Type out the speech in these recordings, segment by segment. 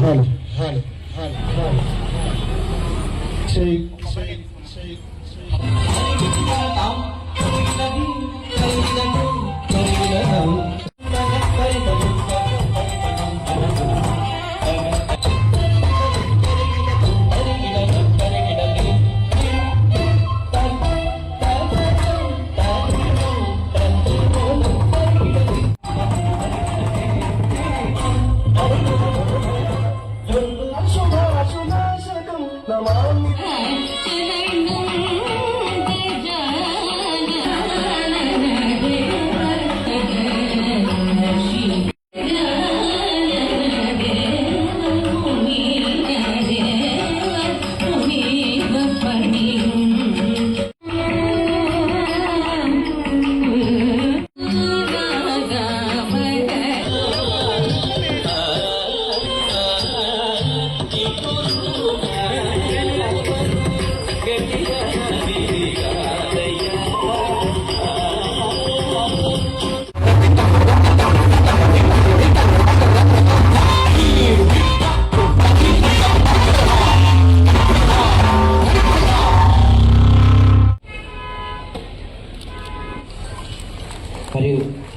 Hallelujah. Hallelujah. Hallelujah. Take, take, take.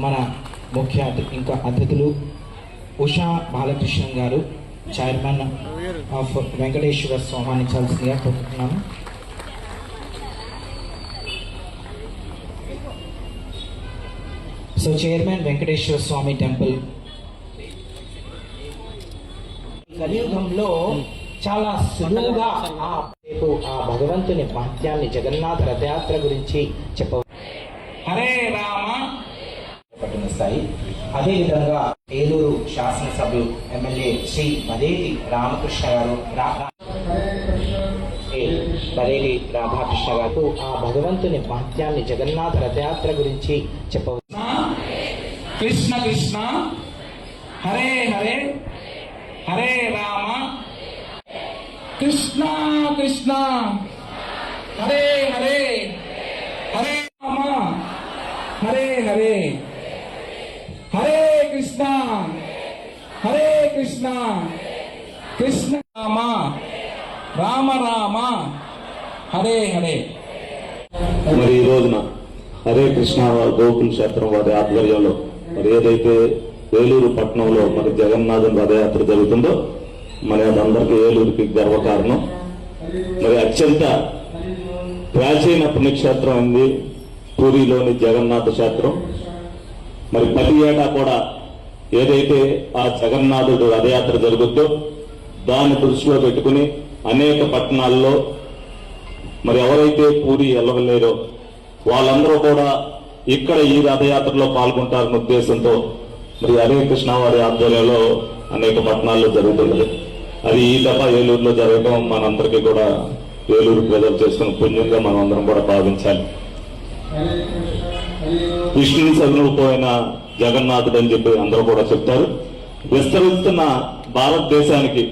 మన ముఖ్య అతి ఇంకా అతిథులు ఉషా బాలకృష్ణన్ గారు చైర్మన్ ఆఫ్ వెంకటేశ్వర స్వామానించాల్సిందిగా కోరుకుంటున్నాను so chairman Venkateswara Swami temple. కలియుగంలో చాలా సులువుగా ఆ రేపు ఆ భగవంతుని మహత్యాన్ని జగన్నాథ రథయాత్ర గురించి చెప్ప హరే రామ అదేవిధంగా ఏలూరు శాసనసభ్యులు ఎమ్మెల్యే శ్రీ మదేటి రామకృష్ణ గారు రా- రాధాకృష్ణ గారు ఆ భగవంతుని మహత్యాన్ని జగన్నాథ రథయాత్ర గురించి చెప్పవచ్చు. కృష్ణ కృష్ణ. హరే హరే. హరే రామ. కృష్ణ కృష్ణ. హరే హరే. హరే రామ. హరే హరే. హరే కృష్ణ. హరే కృష్ణ. కృష్ణ రామ. రామ రామ. హరే హరే. మరి ఈ రోజున హరే కృష్ణ గోకుల క్షేత్రం వారి ఆధ్వర్యంలో మరి ఏదైతే ఏలూరు పట్టణంలో మరి జగన్నాథం రథయాత్ర జరుగుతుందో మరి అదందరికీ ఏలూరుకి గర్వకారణం. మరి అత్యంత ప్రాచీన పుణ్యక్షేత్రం ఉంది పూరిలోని జగన్నాథ క్షేత్రం. మరి ప్రతి ఏటా కూడా ఏదైతే ఆ జగన్నాథుడు రథయాత్ర జరుగుద్దో దాన్ని దృష్టిలో పెట్టుకుని అనేక పట్టణాల్లో మరి ఎవరైతే పూరి వెళ్ళలేరో వాళ్ళందరూ కూడా ఇక్కడ ఈ రథయాత్రలో పాల్గొంటారన్న ఉద్దేశంతో మరి హరే కృష్ణవారి ఆధ్వర్యంలో అనేక పట్టణాల్లో జరుగుతున్నది అది ఈ దఫా ఏలూరులో జరగడం మనందరికీ కూడా ఏలూరు ప్రజలు చేసుకున్న పుణ్యంగా మనం అందరం కూడా భావించాలి. విష్ణుని చదువుకుపోయిన జగన్నాథుడు అని చెప్పి అందరూ కూడా చెప్తారు. విస్తరిస్తున్న భారతదేశానికి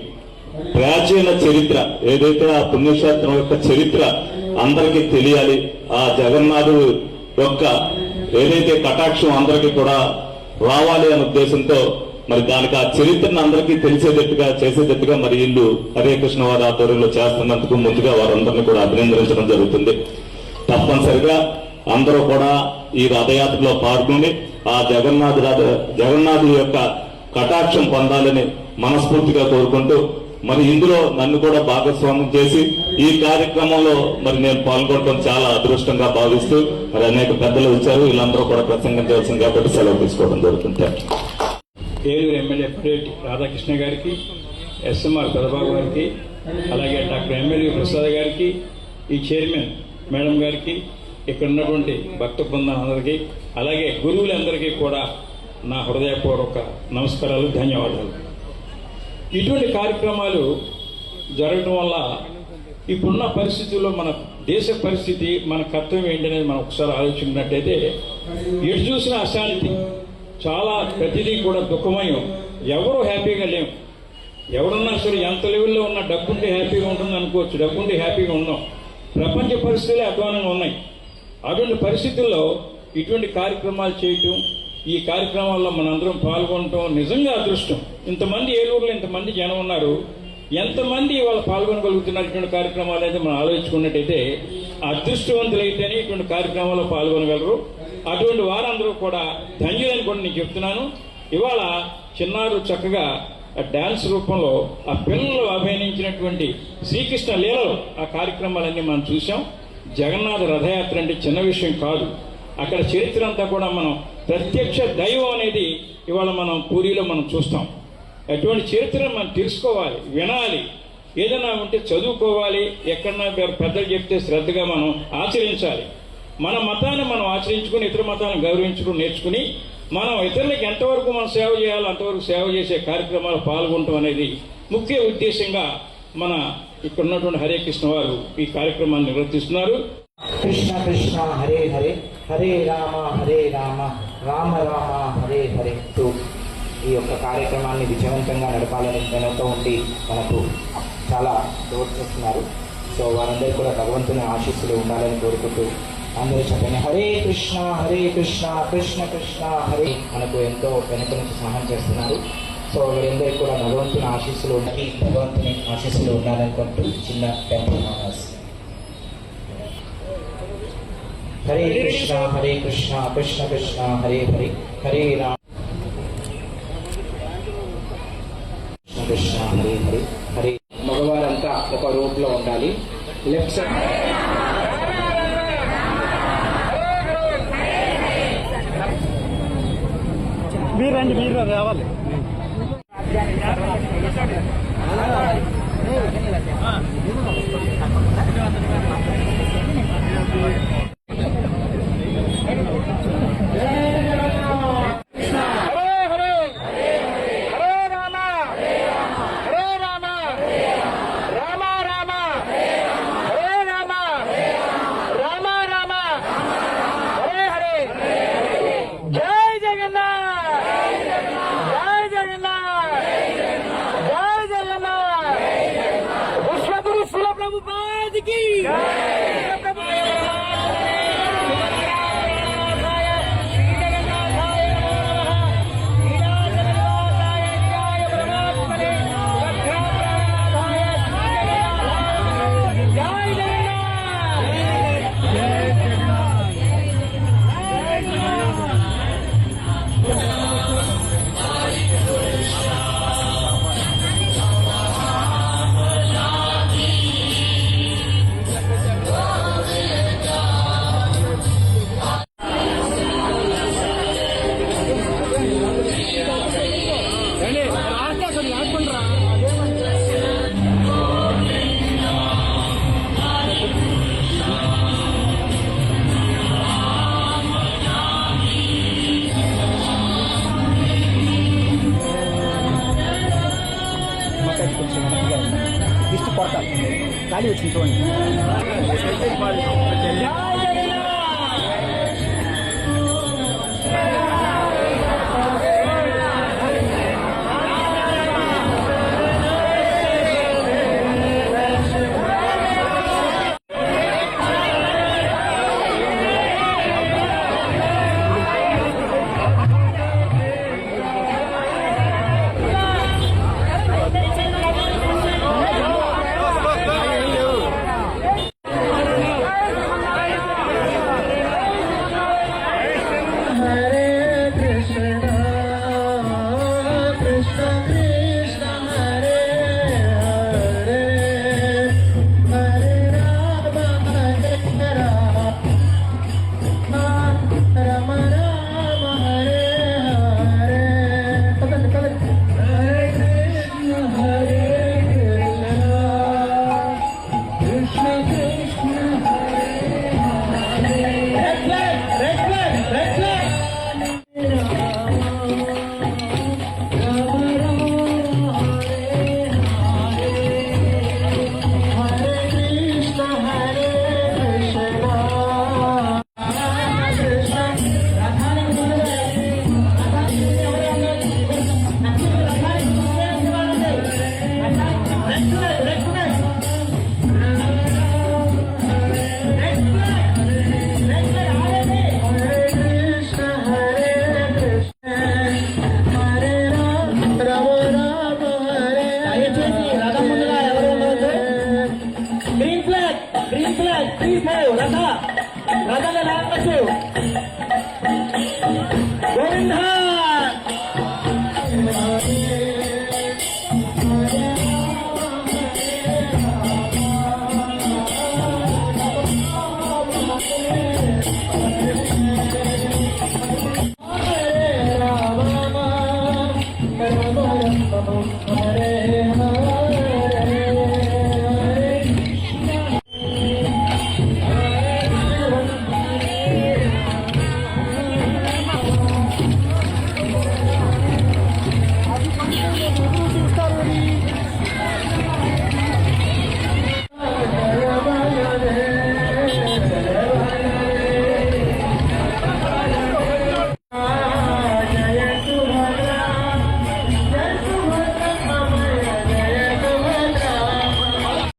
ప్రాచీన చరిత్ర ఏదైతే ఆ పుణ్యక్షేత్రం యొక్క చరిత్ర అందరికీ తెలియాలి ఆ జగన్నాథుడు యొక్క ఏదైతే కటాక్షం అందరికీ కూడా రావాలి అనే ఉద్దేశంతో మరి దానికి ఆ చరిత్రను అందరికీ తెలిసేటట్టుగా చేసేటట్టుగా మరి ఇల్లు హరే కృష్ణ వారి ఆధ్వర్యంలో చేస్తున్నందుకు ముందుగా వారందరినీ కూడా అభినందించడం జరుగుతుంది. తప్పనిసరిగా అందరూ కూడా ఈ రథయాత్రలో పాల్గొని ఆ జగన్నాథ రథ జగన్నాథుడి యొక్క కటాక్షం పొందాలని మనస్ఫూర్తిగా కోరుకుంటూ మరి ఇందులో నన్ను కూడా భాగస్వామ్యం చేసి ఈ కార్యక్రమంలో మరి నేను పాల్గొనడం చాలా అదృష్టంగా భావిస్తూ మరి అనేక పెద్దలు వచ్చారు వీళ్ళందరూ కూడా ప్రసంగం చేయాల్సింది కాబట్టి సెలవు తీసుకోవడం జరుగుతుంది. Thank ఏలూరు ఎమ్మెల్యే పడేటి రాధాకృష్ణ గారికి ఎస్ఎంఆర్ పెదబాబు గారికి అలాగే డాక్టర్ ఎమ్మెల్యే ప్రసాద్ గారికి ఈ చైర్మన్ మేడం గారికి ఇక్కడ ఉన్నటువంటి భక్త బృందం అందరికీ అలాగే గురువులందరికీ కూడా నా హృదయపూర్వక నమస్కారాలు ధన్యవాదాలు. ఇటువంటి కార్యక్రమాలు జరగడం వల్ల ఇప్పుడున్న పరిస్థితుల్లో మన దేశ పరిస్థితి మన కర్తవ్యం ఏంటనేది మనం ఒకసారి ఆలోచించినట్టయితే ఎటు చూసినా అశాంతి చాలా ప్రతిదీ కూడా దుఃఖమయం. ఎవరు హ్యాపీగా లేము. ఎవరున్నా సరే ఎంత లెవెల్లో ఉన్న డబ్బుంటే హ్యాపీగా ఉంటుంది అనుకోవచ్చు డబ్బుంటే హ్యాపీగా ఉన్నాం ప్రపంచ పరిస్థితులే అధ్వానంగా ఉన్నాయి. అటువంటి పరిస్థితుల్లో ఇటువంటి కార్యక్రమాలు చేయటం ఈ కార్యక్రమాల్లో మనందరం పాల్గొనటం నిజంగా అదృష్టం. ఇంతమంది ఏలూరులో ఇంతమంది జనం ఉన్నారు. ఎంతమంది ఇవాళ పాల్గొనగలుగుతున్నటువంటి కార్యక్రమాలు అయితే మనం ఆలోచించుకున్నట్టయితే అదృష్టవంతులైతేనే ఇటువంటి కార్యక్రమాల్లో పాల్గొనగలరు. అటువంటి వారందరూ కూడా ధన్యులని కూడా నేను చెప్తున్నాను. ఇవాళ చిన్నారు చక్కగా ఆ డాన్స్ రూపంలో ఆ పిల్లలు అభినయించినటువంటి శ్రీకృష్ణ లీలలు ఆ కార్యక్రమాలన్నీ మనం చూసాం జగన్నాథ రథయాత్ర అంటే చిన్న విషయం కాదు. అక్కడ చరిత్ర అంతా కూడా మనం ప్రత్యక్ష దైవం అనేది ఇవాళ మనం పూరిలో మనం చూస్తాం. అటువంటి చరిత్రను మనం తెలుసుకోవాలి వినాలి. ఏదైనా ఉంటే చదువుకోవాలి ఎక్కడన్నా పెద్దలు చెప్తే శ్రద్ధగా మనం ఆచరించాలి. మన మతాన్ని మనం ఆచరించుకుని ఇతర మతాన్ని గౌరవించుకుని నేర్చుకుని మనం ఇతరులకు ఎంతవరకు మనం సేవ చేయాలో అంతవరకు సేవ చేసే కార్యక్రమాలు పాల్గొనడం అనేది ముఖ్య ఉద్దేశంగా మన ఇక్కడ ఉన్నటువంటి హరే కృష్ణ వారు ఈ కార్యక్రమాన్ని నిర్వర్తిస్తున్నారు. కృష్ణ కృష్ణ హరే హరే హరే రామ హరే రామ రామ రామ హరే హరే ఈ యొక్క కార్యక్రమాన్ని విజయవంతంగా నడపాలని వెనుక ఉండి మనకు చాలా తోడ్పడుతున్నారు సో వారందరూ కూడా భగవంతుని ఆశీస్సులు ఉండాలని కోరుకుంటూ అందరూ చెప్పండి హరే కృష్ణ హరే కృష్ణ కృష్ణ కృష్ణ హరే మనకు ఎంతో వెనుక నుంచి సహాయం చేస్తున్నారు. సో వీరందరికీ కూడా భగవంతుని ఆశీస్సులు ఉండాలి భగవంతుని ఆశీస్సులు ఉండాలనుకుంటూ చిన్న టెంపుల్ మానస్ హరే కృష్ణ హరే కృష్ణ కృష్ణ కృష్ణ హరే హరే హరే రామ. కృష్ణ కృష్ణ హరే హరే హరే. మగవారంతా ఒక రూట్లో ఉండాలి లెఫ్ట్ సైడ్ 好了，哎，这里来点，这里呢，我们放点什么？这里呢？aqui! Vem! ఇష్ట కొడతారు గాలి వచ్చింది చూడండి Krishna Krishna, ပြည့်ပြီးဖို့ရတာဒါကလည်းအဆူ